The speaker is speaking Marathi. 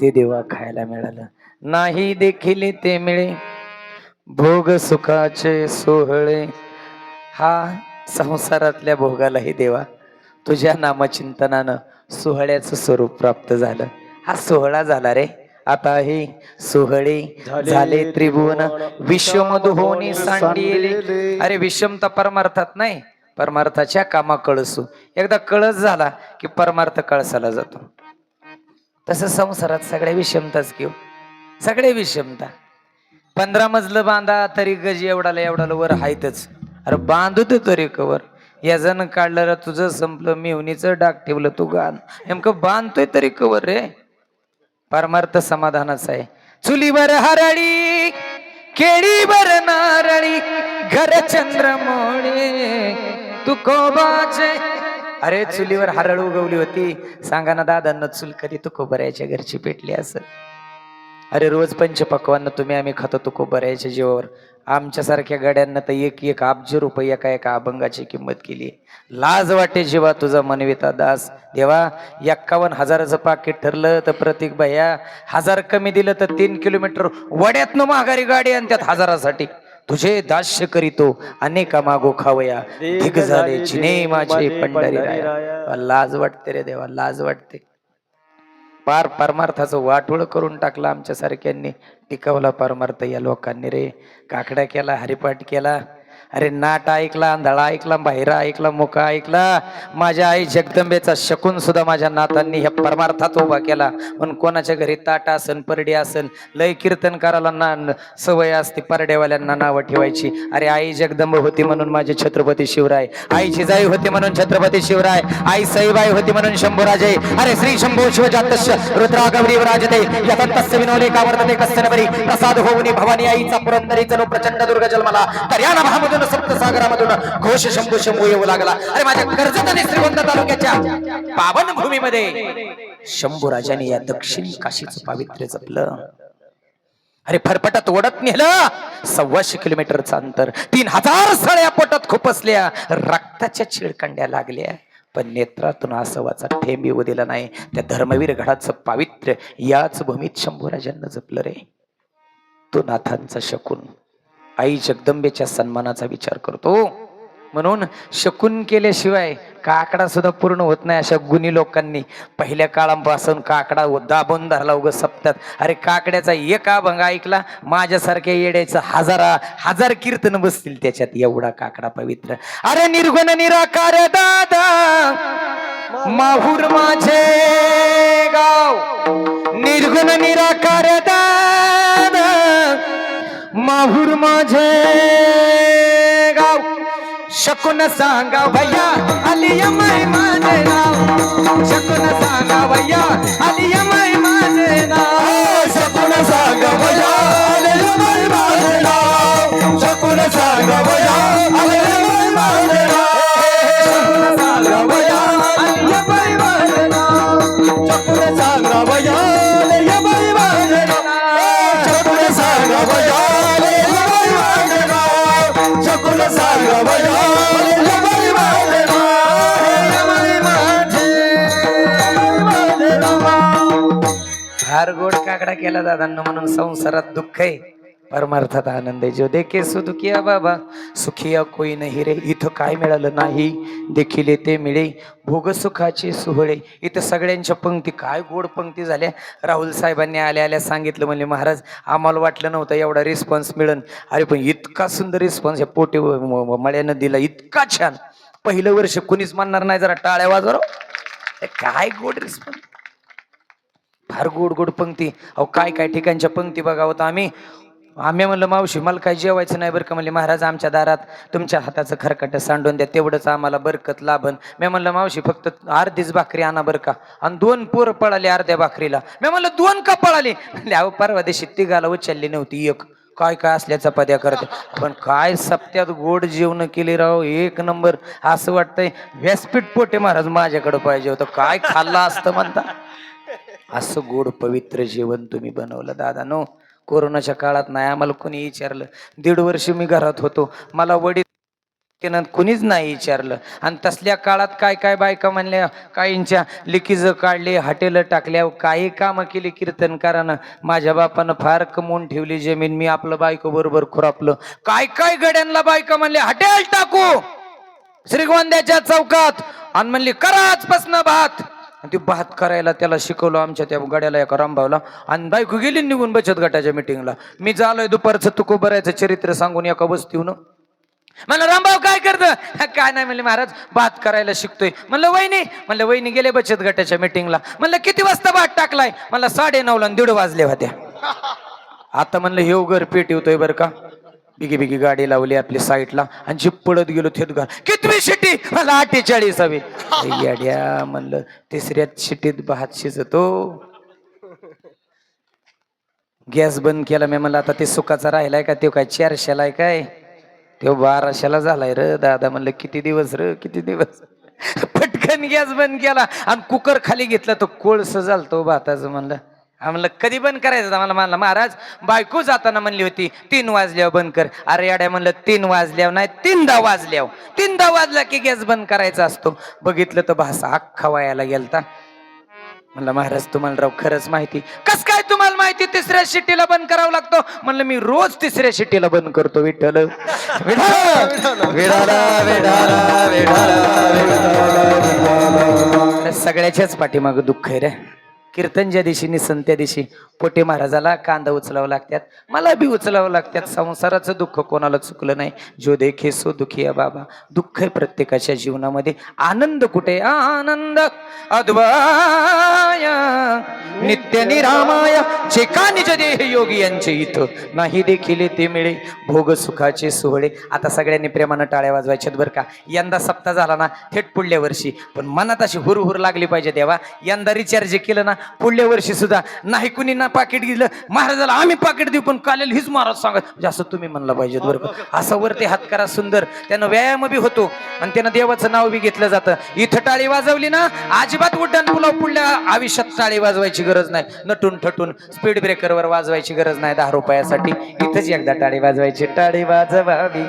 ते देवा खायला मिळालं. नाही देखील ते मिळे. भोग सुखाचे सोहळे. हा संसारातल्या भोगालाही देवा. तुझ्या नामचिंतनानं सोहळ्याचं स्वरूप प्राप्त झालं. हा सोहळा झाला रे. आता हे सोहळे झाले त्रिभुवन. विश्वमधुहोनी सांडिले. अरे विषमता परमार्थात नाही. परमार्थाच्या कामा कळसू एकदा कळस झाला की परमार्थ कळसाला जातो. तसं संसारात सगळ्या विषमताच घेऊ. सगळे विषमता. पंधरा मजलं बांधा तरी गज एवढाला एवढाला वर हायतच. अरे बांधू दे तरी कवर. या जण काढलं तुझं संपलं मिवणीचं डाग ठेवलं तू गाण. नेमकं बांधतोय तरी कवर रे. परमार्थ समाधानच आहे. चुलीवर हरळी केळीवर नारळी घर चंद्रमोळे तू कोबाचे अरे चुलीवर हरळ उगवली होती. सांगा ना दादांना चूल कधी तू कोबऱ्याच्या घरची पेटली असं अरे रोज पंचपक्वांना तुम्ही आम्ही खातो तो कोबऱ्याच्या जीवावर. आमच्यासारख्या गाड्यांना तर एक एक अब्ज रुपये एका एका अभंगाची किंमत केली. लाज वाटे जीवा तुझा मनविता दास. देवा एक्कावन्न हजाराचं पाकिट ठरलं तर प्रतीक भैया हजार कमी दिलं तर तीन किलोमीटर. वड्यातनं माघारी गाडी आणि त्यात हजारासाठी. तुझे दास्य करीतो अनेका मागो खावया. धिक झाले चिने माझे पंढरी राया. लाज वाटते रे देवा लाज वाटते. पार परमार्थाचं वाटोळ करून टाकलं आमच्या सारख्यांनी टिकवला परमार्थ या लोकांनी रे. काकड्या केला हरिपाठ केला. अरे नाट ऐकला आंधळा ऐकला बाहेरा ऐकला मुका ऐकला. माझ्या आई जगदंबेचा शकून सुद्धा माझ्या नातांनी ह्या परमार्थात उभा केला. पण कोणाच्या घरी ताट असन परडी असन लय कीर्तन करायला ना सवय असते परडेवाल्यांना नावं ठेवायची. अरे आई जगदंब होती म्हणून माझे छत्रपती शिवराय. आईची जाई होती म्हणून छत्रपती शिवराय. आई सईबाई होती म्हणून शंभूराजे. अरे श्री शंभू शिवजात रुद्रा गौरी राजते यतंतस्य विनोले कावर्तते कस्य नवरी प्रसाद होऊनी भवानी आईचा पुरंदरी चलो प्रचंड दुर्ग जन्मला तर या नभामधून सप्तसागरामधून घोष शंभू शंभू येऊ लागला. अरे माझ्या कर्जत आणि श्रीगोंदा तालुक्याच्या पावन भूमीमध्ये शंभू राजाने या दक्षिण काशीचं पावित्र्य जपलं. अरे फरफटत ओढत नेलं. सव्वाशे किलोमीटरचं अंतर. तीन हजार सळ्या पोटात खुपसल्या रक्ताच्या चिळकांड्या लागल्या. पण नेत्रातून आसवाचा थेंब येऊ दिला नाही. त्या धर्मवीर घडाचं पावित्र्य याच भूमीत शंभूराजांना जपलं रे. तो नाथांचा शकून. आई जगदंबेच्या सन्मानाचा विचार करतो. म्हणून शकून केल्याशिवाय काकडा सुद्धा पूर्ण होत नाही अशा गुणी लोकांनी. पहिल्या काळापासून काकडा दाबून धरला उग सप्तात अरे काकड्याचा एक अभंग ऐकला माझ्यासारख्या येड्याचं हजारा हजार कीर्तन बसतील त्याच्यात. एवढा काकडा पवित्र. अरे निर्गुण निराकार दादा माहूर माझे गाव. निर्गुण निराकार माहूर माझे गाव. शकून सांगा भैया आली माय माझे नाव. शकून सांगा भैया आली माय माझे नाव. शकून सांगा भैया आली माय माझे नाव. शकून सांगा भैया फार गोड काकडा केला दादांना म्हणून संसारात दुःख आहे. परमार्थात आनंद आहे. जो देखे सुदुखिया बाबा. सुखिया कोई नाही रे. इथं काय मिळालं नाही. देखील ते मिळे. भोग सुखाचे इथं सगळ्यांच्या पंक्ती काय गोड पंक्ती झाल्या. राहुल साहेबांनी आल्या आल्या सांगितलं म्हणले महाराज आम्हाला वाटलं नव्हतं एवढा रिस्पॉन्स मिळन. अरे पण इतका सुंदर रिस्पॉन्स या पोटे मळ्यानं दिला. इतका छान. पहिलं वर्ष कोणीच म्हणणार नाही जरा टाळ्या वाजवा काय गोड रिस्पॉन्स फार गोड गोड पंक्ती. अहो काय काय ठिकाणच्या पंक्ती बघावं आम्ही. आम्ही म्हणलं मावशी मला काय जेवायचं नाही बरं का? म्हणले महाराज आमच्या दारात तुमच्या हाताचं खरकट सांडून द्या तेवढंच आम्हाला बरकत लाभन. मी म्हणलं मावशी फक्त अर्धीच भाकरी आणा बरं का? आणि दोन पोरं पळाले अर्ध्या भाकरीला. मी म्हणलं दोन का पळाली? अहो परवा दिवशी तिघाला उचलली नव्हती एक. काय काय असल्या चपात्या करते. पण काय सप्त्यात गोड जेवण केली राव एक नंबर. असं वाटतंय व्यासपीठ पोटे महाराज माझ्याकडे पाहिजे होतं. काय खाल्लं असतं म्हणता? असं गोड पवित्र जेवण तुम्ही बनवलं दादा नो कोरोनाच्या काळात नाही आम्हाला कोणी विचारलं? दीड वर्ष मी घरात होतो. मला वडील कुणीच नाही विचारलं. आणि तसल्या काळात काय काय बायका म्हणल्या काहींच्या लिकीज काढले हॉटेल टाकल्या काही कामं केली कीर्तनकारानं. माझ्या बापानं फार कमवून ठेवली जमीन मी आपलं बायको बरोबर खुरापलं. काय काय गड्यांना बायका म्हणले हॉटेल टाकू श्रीगोंद्याच्या चौकात. आणि म्हणली कराच आजपासनं भात. आणि ती भात करायला त्याला शिकवलं आमच्या त्या गड्याला एका रामभावला आणि बायको गेली निघून बचत गटाच्या मिटिंगला मी झालोय दुपारचं तुको बरायचं चरित्र सांगून एका वस्तीहून. म्हणलं रामभाऊ काय करतं? काय नाही म्हणले महाराज भात करायला शिकतोय. म्हणलं वहिनी. म्हणलं वहिनी गेले बचत गटाच्या मिटिंगला म्हणलं किती वाजता भात टाकलाय? मला साडे नऊला आणि दीड वाजले होत्या आता म्हणलं हे घर पेट येतोय बरं का. बिगी बिगी गाडी लावली आपली साईडला आणि जीप पडत गेलो थेट घर. कितवी शिटी मला अठ्ठेचाळीस हवी येड्या म्हणलं तिसऱ्या शिटीत भात शिजतो गॅस बंद केला मी म्हणलं आता ते सुखाचा राहिलाय का? ते काय चारशेला आहे काय? तो बाराशेला झालाय र दादा म्हणलं किती दिवस र किती दिवस? पटकन गॅस बंद केला आणि कुकर खाली घेतला तो कोळस झालतो हो भाताचं म्हणलं. म्हणलं कधी बंद करायचं? मला म्हणलं महाराज बायको जाताना म्हणली होती तीन वाजल्यावर बंद कर. अरे याड्या म्हणलं तीन वाजल्यावर नाही तीनदा वाजल्यावर. तीनदा वाजला की गॅस बंद करायचा असतो. बघितलं तर भासा अख्खा वायाला गेलता. म्हणलं महाराज तुम्हाला राव खरंच माहिती. कस काय तुम्हाला माहिती? तिसऱ्या शिट्टीला बंद करावं लागतो. म्हणलं मी रोज तिसऱ्या शिट्टीला बंद करतो विठ्ठल. सगळ्याच्याच पाठीमाग दुःख आहे रे. कीर्तन ज्या दिवशी निसन त्या दिवशी पोटे महाराजाला कांदा उचलावं लागतात. मला बी उचलावं लागतात. संसाराचं दुःख कोणाला चुकलं नाही. जो देखे सो दुखी आहे बाबा. दुःख आहे प्रत्येकाच्या जीवनामध्ये. आनंद कुठे? आनंद. अद्वय. नित्य निरामाय. जे का निज देह योगी यांचे इथं नाही देखील ते मिळे. भोग सुखाचे सोहळे. आता सगळ्यांनी प्रेमानं टाळ्या वाजवायच्यात बरं का. यंदा सप्ताह झाला ना थेट पुढल्या वर्षी. पण मनात अशी हुरहुर लागली पाहिजे देवा. यंदा रिचार्ज केलं ना पुढल्या वर्षी सुद्धा नाही कुणी ना पाकिट दिलं महाराजाला आम्ही पाकिट देऊ पण कालेल हीच महाराज सांगत जास्त म्हणजे तुम्ही म्हणलं पाहिजे बरोबर असं वरती हात करा सुंदर त्यानं व्यायाम बी होतो आणि त्यानं देवाचं नाव बी घेतलं जातं. इथं टाळी वाजवली ना अजिबात उड्डाण पुलाव पुढल्या आयुष्यात टाळी वाजवायची गरज नाही. नटून ठटून स्पीड ब्रेकरवर वाजवायची गरज नाही दहा रुपयासाठी. इथंच एकदा टाळी वाजवायची. टाळी वाजवावी.